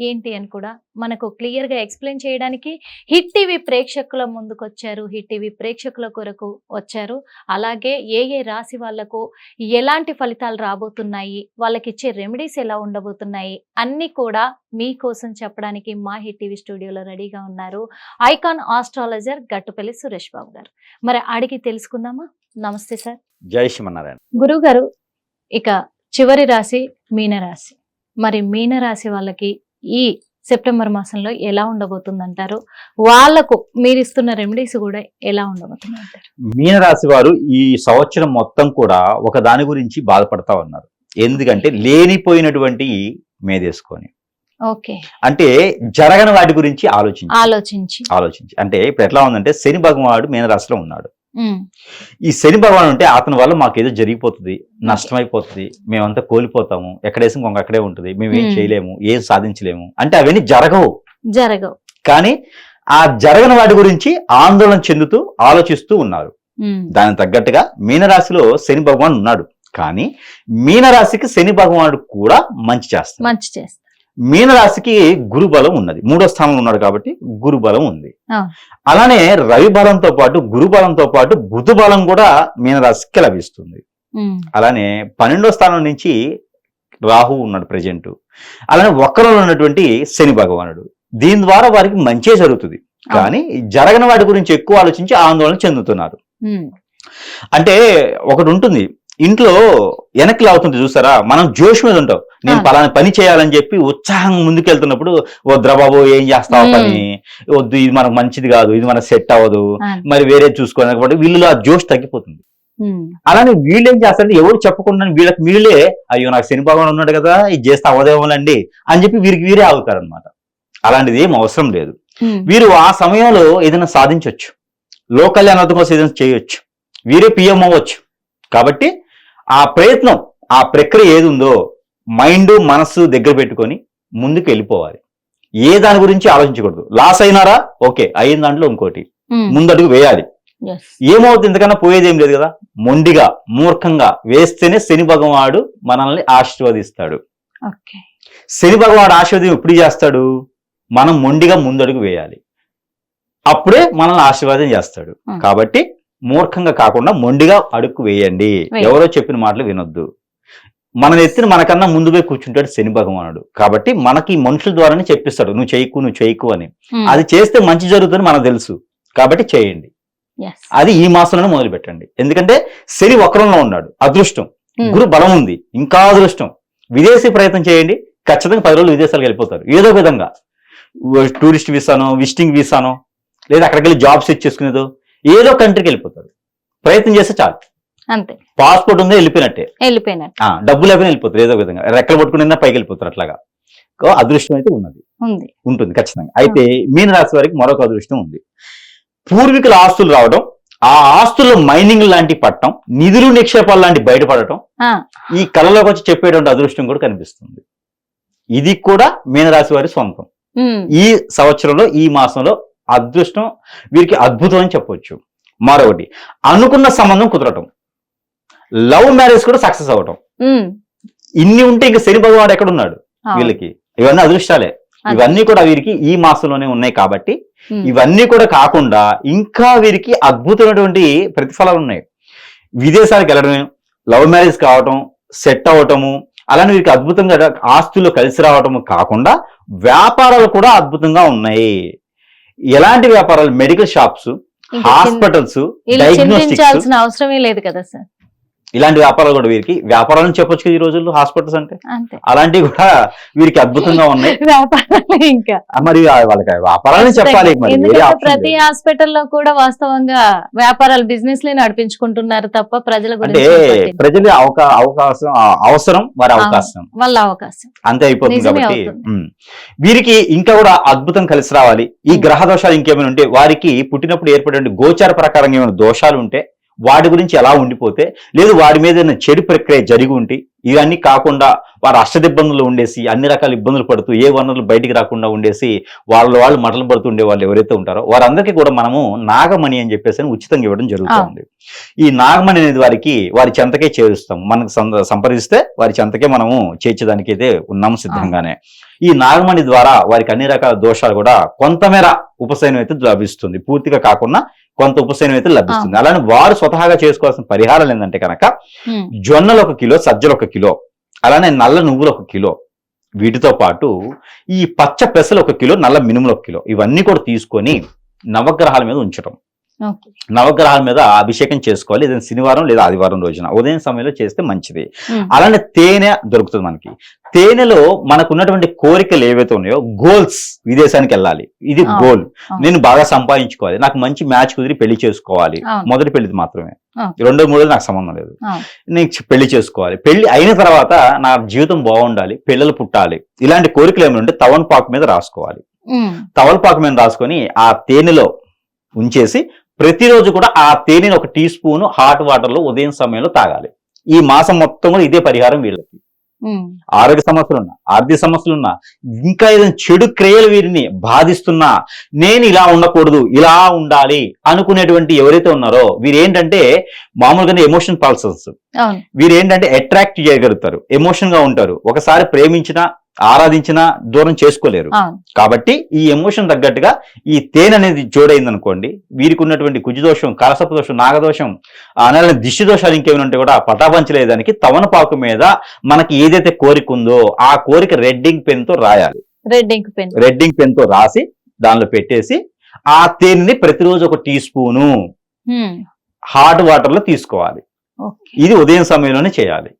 ఏంటి అని కూడా మనకు క్లియర్గా ఎక్స్ప్లెయిన్ చేయడానికి హిట్ టీవీ ప్రేక్షకుల ముందుకు వచ్చారు హిట్ టీవీ ప్రేక్షకుల కొరకు వచ్చారు. అలాగే ఏ ఏ రాశి వాళ్ళకు ఎలాంటి ఫలితాలు రాబోతున్నాయి? వాళ్ళకి ఇచ్చే రెమెడీస్ ఎలా ఉండబోతున్నాయి? అన్ని కూడా మీకోసం చెప్పడానికి మా హిట్ టీవీ స్టూడియోలో రెడీగా ఉన్నారు. Icon astrologer Gattupalli Suresh Babu garu. మరి అడిగి తెలుసుకుందామా? నమస్తే సార్. జై శ్రీమన్నారాయణ. గురువు గారు ఇక చివరి రాశి మీనరాశి. మరి మీనరాశి వాళ్ళకి ఈ సెప్టెంబర్ మాసంలో ఎలా ఉండబోతుంది అంటారు వాళ్ళకు మీరు ఇస్తున్న రెమెడీస్ కూడా ఎలా ఉండబోతుంది అంటారు మీనరాశి వారు ఈ సంవత్సరం మొత్తం కూడా ఒక దాని గురించి బాధపడతా ఉన్నారు. ఎందుకంటే లేనిపోయినటువంటి మేదేసుకొని ఓకే. అంటే జరగని వాటి గురించి ఆలోచించి. ఆలోచించి. ఆలోచించి. అంటే ఇప్పుడు ఎట్లా ఉందంటే శని భగవానుడు మీనరాశిలో ఉన్నాడు. ఈ శని భగవాన్ అంటే అతని వల్ల మాకు ఏదో జరిగిపోతుంది నష్టమైపోతుంది మేమంతా కోల్పోతాము ఎక్కడేసి ఇంకొక అక్కడే ఉంటుంది మేము ఏం. చేయలేము ఏం సాధించలేము. అంటే అవన్నీ జరగవు. జరగవు. కానీ ఆ జరగని వాటి గురించి ఆందోళన చెందుతూ ఆలోచిస్తూ ఉన్నారు. దానికి తగ్గట్టుగా మీనరాశిలో శని భగవాన్ ఉన్నాడు. కానీ మీనరాశికి శని భగవానుడు కూడా మంచి చేస్తాడు. మంచి చేస్తారు మీనరాశికి గురు బలం ఉన్నది. మూడో స్థానంలో ఉన్నాడు కాబట్టి గురు బలం ఉంది. అలానే రవి బలంతో పాటు గురు బలంతో పాటు బుధ బలం కూడా మీనరాశికి లభిస్తుంది. అలానే పన్నెండో స్థానం నుంచి రాహు ఉన్నాడు ప్రజెంట్ అలానే ఒక్కరిలో ఉన్నటువంటి శని భగవానుడు. దీని ద్వారా వారికి మంచే జరుగుతుంది. కానీ జరగని వాటి గురించి ఎక్కువ ఆలోచించి ఆందోళన చెందుతున్నారు. అంటే ఒకటి ఉంటుంది. ఇంట్లో వెనక్కి లాగుతుంది చూసారా మనం జోష్ మీద ఉంటాం. నేను. పలానా పని చేయాలని చెప్పి ఉత్సాహం ముందుకెళ్తున్నప్పుడు వద్దురా బాబు ఏం చేస్తావు. పని? వద్దు ఇది మనకు మంచిది కాదు ఇది మనకు సెట్ అవ్వదు. మరి వేరే చూసుకోవాలి కాబట్టి వీళ్ళలో ఆ జోష్ తగ్గిపోతుంది. అలానే వీళ్ళు ఏం చేస్తారంటే ఎవరు చెప్పకుండా వీళ్ళకి వీళ్ళే అయ్యో నాకు శని భగవాన్ ఉన్నాడు కదా ఇది చేస్తే అవదేమోలండి అని చెప్పి వీరికి వీరే ఆగుతారు అనమాట అలాంటిది ఏం అవసరం లేదు. వీరు ఆ సమయంలో ఏదైనా సాధించవచ్చు లోక్ కళ్యాణార్థం కోసం ఏదైనా చేయొచ్చు. వీరే పిఎం అవ్వచ్చు. కాబట్టి ఆ ప్రయత్నం ఆ ప్రక్రియ ఏది ఉందో మైండ్ మనస్సు దగ్గర పెట్టుకొని ముందుకు వెళ్ళిపోవాలి. ఏ దాని గురించి ఆలోచించకూడదు. లాస్ అయినారా? ఓకే. అయిన దాంట్లో ఇంకోటి. ముందడుగు వేయాలి. Yes. ఏమవుతుంది ఇంతకన్నా పోయేది ఏం లేదు కదా. మొండిగా మూర్ఖంగా వేస్తేనే శని భగవానుడు మనల్ని ఆశీర్వదిస్తాడు. శని భగవానుడు ఆశీర్వాదం ఎప్పుడు చేస్తాడు? మనం మొండిగా ముందడుగు వేయాలి. అప్పుడే మనల్ని ఆశీర్వాదం చేస్తాడు. కాబట్టి మూర్ఖంగా కాకుండా మొండిగా అడుగు వేయండి. ఎవరో చెప్పిన మాటలు వినొద్దు. మన ఎత్తిన మనకన్నా ముందు పోయి కూర్చుంటాడు శని భగవానుడు. కాబట్టి మనకి మనుషుల ద్వారానే చెప్పిస్తాడు నువ్వు చేయకు నువ్వు చేయకు అని. అది చేస్తే మంచి జరుగుతుందని మనకు తెలుసు. కాబట్టి చేయండి. అది ఈ మాసంలోనే మొదలు పెట్టండి ఎందుకంటే శని వక్రంలో ఉన్నాడు అదృష్టం. గురు బలం ఉంది ఇంకా అదృష్టం. విదేశీ ప్రయత్నం చేయండి ఖచ్చితంగా పది రోజులు విదేశాలకు వెళ్ళిపోతారు. ఏదో విధంగా. టూరిస్ట్ వీసానో విజిటింగ్ వీసానో లేదా అక్కడికి వెళ్ళి జాబ్ సెట్ చేసుకునేదో ఏదో కంట్రీకి వెళ్ళిపోతారు ప్రయత్నం చేస్తే చాలు. అంతే. పాస్పోర్ట్ ఉందో వెళ్ళిపోయినట్టే. వెళ్ళిపోయినట్టు. డబ్బులు లేకపోయినా వెళ్ళిపోతారు ఏదో విధంగా. రెక్కలు పట్టుకుని పైకి వెళ్ళిపోతారు అట్లాగా. అదృష్టం అయితే ఉన్నది. ఉంది. ఉంటుంది ఖచ్చితంగా. అయితే మీన రాశి వారికి మరొక అదృష్టం ఉంది. పూర్వీకుల ఆస్తులు రావడం ఆ ఆస్తుల్లో మైనింగ్ లాంటి పట్టడం నిధులు నిక్షేపాలు లాంటి బయటపడటం ఈ కళలోకి వచ్చి చెప్పేటువంటి అదృష్టం కూడా కనిపిస్తుంది. ఇది కూడా మీనరాశి వారి సొంతం ఈ సంవత్సరంలో ఈ మాసంలో అదృష్టం వీరికి అద్భుతం అని చెప్పొచ్చు. మరొకటి అనుకున్న సంబంధం కుదరటం. లవ్ మ్యారేజ్ కూడా సక్సెస్ అవ్వటం. ఇన్ని ఉంటే ఇంకా శని భగవాడు ఎక్కడ ఉన్నాడు అవును. వీళ్ళకి? ఇవన్నీ అదృష్టాలే. ఇవన్నీ కూడా వీరికి ఈ మాసంలోనే ఉన్నాయి కాబట్టి ఇవన్నీ కూడా కాకుండా ఇంకా వీరికి అద్భుతమైనటువంటి ప్రతిఫలాలు ఉన్నాయి. విదేశాలకు వెళ్ళడం లవ్ మ్యారేజ్ కావటం సెట్ అవ్వటము అలానే వీరికి అద్భుతంగా ఆస్తులు కలిసి రావటము కాకుండా వ్యాపారాలు కూడా అద్భుతంగా ఉన్నాయి. ఎలాంటి వ్యాపారాలు? మెడికల్ షాప్స్ హాస్పిటల్స్ అవసరమే లేదు కదా సార్ ఇలాంటి వ్యాపారాలు కూడా వీరికి. వ్యాపారాలను చెప్పొచ్చు ఈ రోజుల్లో హాస్పిటల్స్ అంటే. అంతే. అలాంటివి కూడా వీరికి అద్భుతంగా ఉన్నాయి. వ్యాపారాలే ఇంకా. మరి వాళ్ళకి వ్యాపారాలని చెప్పాలి ప్రతి. హాస్పిటల్లో కూడా వాస్తవంగా వ్యాపారాలు బిజినెస్ లే నడిపించుకుంటున్నారు తప్ప ప్రజల అంటే. ప్రజల అవకా అవకాశం అవసరం వారి అవకాశం. వాళ్ళ అవకాశం. అంతే అయిపోతుంది కాబట్టి. వీరికి ఇంకా కూడా అద్భుతం కలిసి రావాలి. ఈ. గ్రహ దోషాలు ఇంకేమైనా ఉంటే వారికి పుట్టినప్పుడు ఏర్పడే గోచార ప్రకారం ఏమైనా దోషాలు ఉంటే వాటి గురించి ఎలా ఉండిపోతే లేదు వాడి మీద చెడు ప్రక్రియ జరిగి ఉండి ఇవన్నీ కాకుండా వారు అష్టదిబ్బందులు ఉండేసి అన్ని రకాల ఇబ్బందులు పడుతూ ఏ వనరులు బయటికి రాకుండా ఉండేసి వాళ్ళ వాళ్ళు మటలు పడుతూ ఉండే వాళ్ళు ఎవరైతే ఉంటారో వారందరికీ కూడా మనము నాగమణి అని చెప్పేసి అని ఉచితంగా ఇవ్వడం జరుగుతుంది. ఈ నాగమణి అనేది వారికి వారి చెంతకే చేరుస్తాం. మనకు సంప్రదిస్తే వారి చెంతకే మనము చేర్చడానికి అయితే ఉన్నాము సిద్ధంగానే. ఈ నాగమణి ద్వారా వారికి అన్ని రకాల దోషాలు కూడా కొంతమేర ఉపశమనం అయితే లభిస్తుంది. పూర్తిగా కాకుండా కొంత ఉపశమనం అయితే లభిస్తుంది. అలానే వారు స్వతహాగా చేసుకోవాల్సిన పరిహారాలు ఏంటంటే కనుక జొన్నలు ఒక కిలో సజ్జలు ఒక కిలో అలానే నల్ల నువ్వులు ఒక కిలో. వీటితో పాటు ఈ పచ్చ పెసలు ఒక కిలో నల్ల మినుములు ఒక కిలో. ఇవన్నీ కూడా తీసుకొని నవగ్రహాల మీద ఉంచడం నవగ్రహాల మీద అభిషేకం చేసుకోవాలి. ఏదైనా శనివారం లేదా ఆదివారం రోజున ఉదయం సమయంలో చేస్తే మంచిది. అలానే తేనె దొరుకుతుంది మనకి. తేనెలో మనకు ఉన్నటువంటి కోరికలు ఏవైతే ఉన్నాయో గోల్స్ విదేశానికి వెళ్ళాలి. ఇది గోల్. నేను బాగా సంపాదించుకోవాలి. నాకు మంచి మ్యాచ్ కుదిరి పెళ్ళి చేసుకోవాలి. మొదటి పెళ్ళిది మాత్రమే. రెండో మూడోది నాకు సంబంధం లేదు. నేను పెళ్ళి చేసుకోవాలి. పెళ్ళి అయిన తర్వాత నా జీవితం బాగుండాలి. పిల్లలు పుట్టాలి. ఇలాంటి కోరికలు ఏమైనా ఉంటే తవన్పాకు మీద రాసుకోవాలి. తవలపాకు మీద రాసుకొని ఆ తేనెలో ఉంచేసి ప్రతిరోజు కూడా ఆ తేనెని ఒక టీ స్పూన్ హాట్ వాటర్లో ఉదయం సమయంలో తాగాలి. ఈ మాసం మొత్తం కూడా ఇదే పరిహారం వీళ్ళకి. ఆరోగ్య సమస్యలు ఉన్నా ఆర్థిక సమస్యలు ఉన్నా ఇంకా ఏదైనా చెడు క్రియలు వీరిని బాధిస్తున్నా నేను ఇలా ఉండకూడదు ఇలా ఉండాలి అనుకునేటువంటి ఎవరైతే ఉన్నారో వీరు ఏంటంటే మామూలుగానే ఎమోషన్ పల్సన్స్ అవును. వీరు ఏంటంటే అట్రాక్ట్ చేయగలుగుతారు ఎమోషన్గా ఉంటారు. ఒకసారి ప్రేమించినా ఆరాధించినా దూరం చేసుకోలేరు. కాబట్టి ఈ ఎమోషన్ తగ్గట్టుగా ఈ తేనె అనేది జోడైంది అనుకోండి వీరికి ఉన్నటువంటి కుజదోషం కలసపు దోషం నాగదోషం అలానే దిష్టి దోషాలు ఇంకేమైనా ఉంటే కూడా పటాపంచలేదానికి తవనపాకు మీద మనకి ఏదైతే కోరిక ఉందో ఆ కోరిక రెడ్డింగ్ పెన్తో రాయాలి. రెడ్ ఇంక్ పెన్. రెడ్డింగ్ పెన్తో రాసి దానిలో పెట్టేసి ఆ తేనెని ప్రతిరోజు ఒక టీ స్పూను హాట్ వాటర్లో తీసుకోవాలి ఇది ఉదయం సమయంలోనే చేయాలి.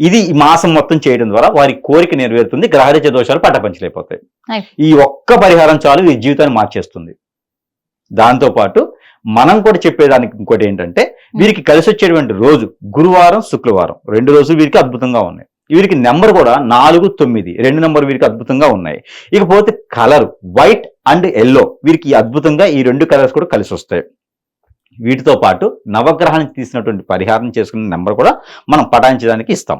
ఇది ఈ మాసం మొత్తం చేయడం ద్వారా వారి కోరిక నెరవేరుతుంది గ్రహరిచ దోషాలు పట్టపంచలైపోతాయి అయిపో- ఈ ఒక్క పరిహారం చాలు ఈ జీవితాన్ని మార్చేస్తుంది. దాంతో పాటు మనం కూడా చెప్పేదానికి ఇంకోటి ఏంటంటే వీరికి కలిసి వచ్చేటువంటి రోజు గురువారం శుక్రవారం. రెండు రోజులు వీరికి అద్భుతంగా ఉన్నాయి. వీరికి నెంబర్ కూడా నాలుగు తొమ్మిది. రెండు నెంబర్ వీరికి అద్భుతంగా ఉన్నాయి. ఇకపోతే కలర్ వైట్ అండ్ ఎల్లో వీరికి అద్భుతంగా ఈ రెండు కలర్స్ కూడా కలిసి వస్తాయి వీటితో పాటు నవగ్రహానికి తీసినటువంటి పరిహారం చేసుకునే నెంబర్ కూడా మనం పటాయించడానికి ఇస్తాం.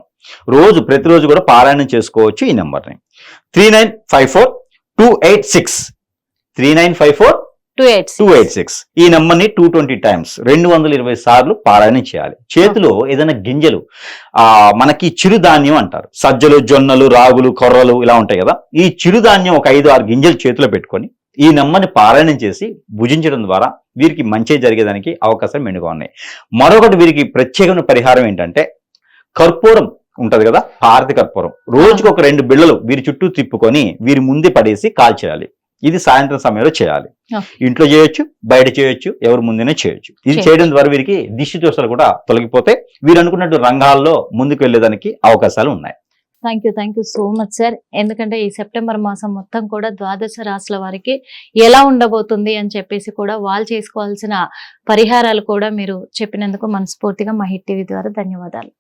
రోజు ప్రతిరోజు కూడా పారాయణం చేసుకోవచ్చు ఈ నెంబర్ని. Three nine five four two eight six. Three nine five four two eight two eight six. ఈ నెంబర్ని టూ ట్వంటీ టైమ్స్ రెండు వందల ఇరవై సార్లు పారాయణం చేయాలి. చేతిలో ఏదైనా గింజలు ఆ మనకి చిరుధాన్యం అంటారు. సజ్జలు జొన్నలు రాగులు కొర్రలు ఇలా ఉంటాయి కదా. ఈ చిరుధాన్యం ఒక ఐదు ఆరు గింజలు చేతిలో పెట్టుకొని ఈ నెమ్మని పారాయణం చేసి భుజించడం ద్వారా వీరికి మంచి జరిగేదానికి అవకాశం మెండుగా ఉన్నాయి. మరొకటి వీరికి ప్రత్యేకమైన పరిహారం ఏంటంటే కర్పూరం ఉంటది కదా హారతి కర్పూరం. రోజుకు ఒక రెండు బిళ్ళలు వీరి చుట్టూ తిప్పుకొని వీరి ముందే పడేసి కాల్చేయాలి. ఇది సాయంత్రం సమయంలో చేయాలి. ఇంట్లో చేయొచ్చు బయట చేయొచ్చు ఎవరి ముందునే చేయొచ్చు. ఇది. చేయడం ద్వారా వీరికి దిష్టి దోషాలు కూడా తొలగిపోతే వీరు అనుకున్నట్టు రంగాల్లో ముందుకు వెళ్ళేదానికి అవకాశాలు ఉన్నాయి. Thank you thank you so much sir ఎందుకంటే ఈ సెప్టెంబర్ మాసం మొత్తం కూడా ద్వాదశ రాశుల వారికి ఎలా ఉండబోతుంది అని చెప్పేసి కూడా వాళ్ళు చేసుకోవాల్సిన పరిహారాలు కూడా మీరు చెప్పినందుకు మనస్ఫూర్తిగా మా హిట్ టీవీ ద్వారా ధన్యవాదాలు.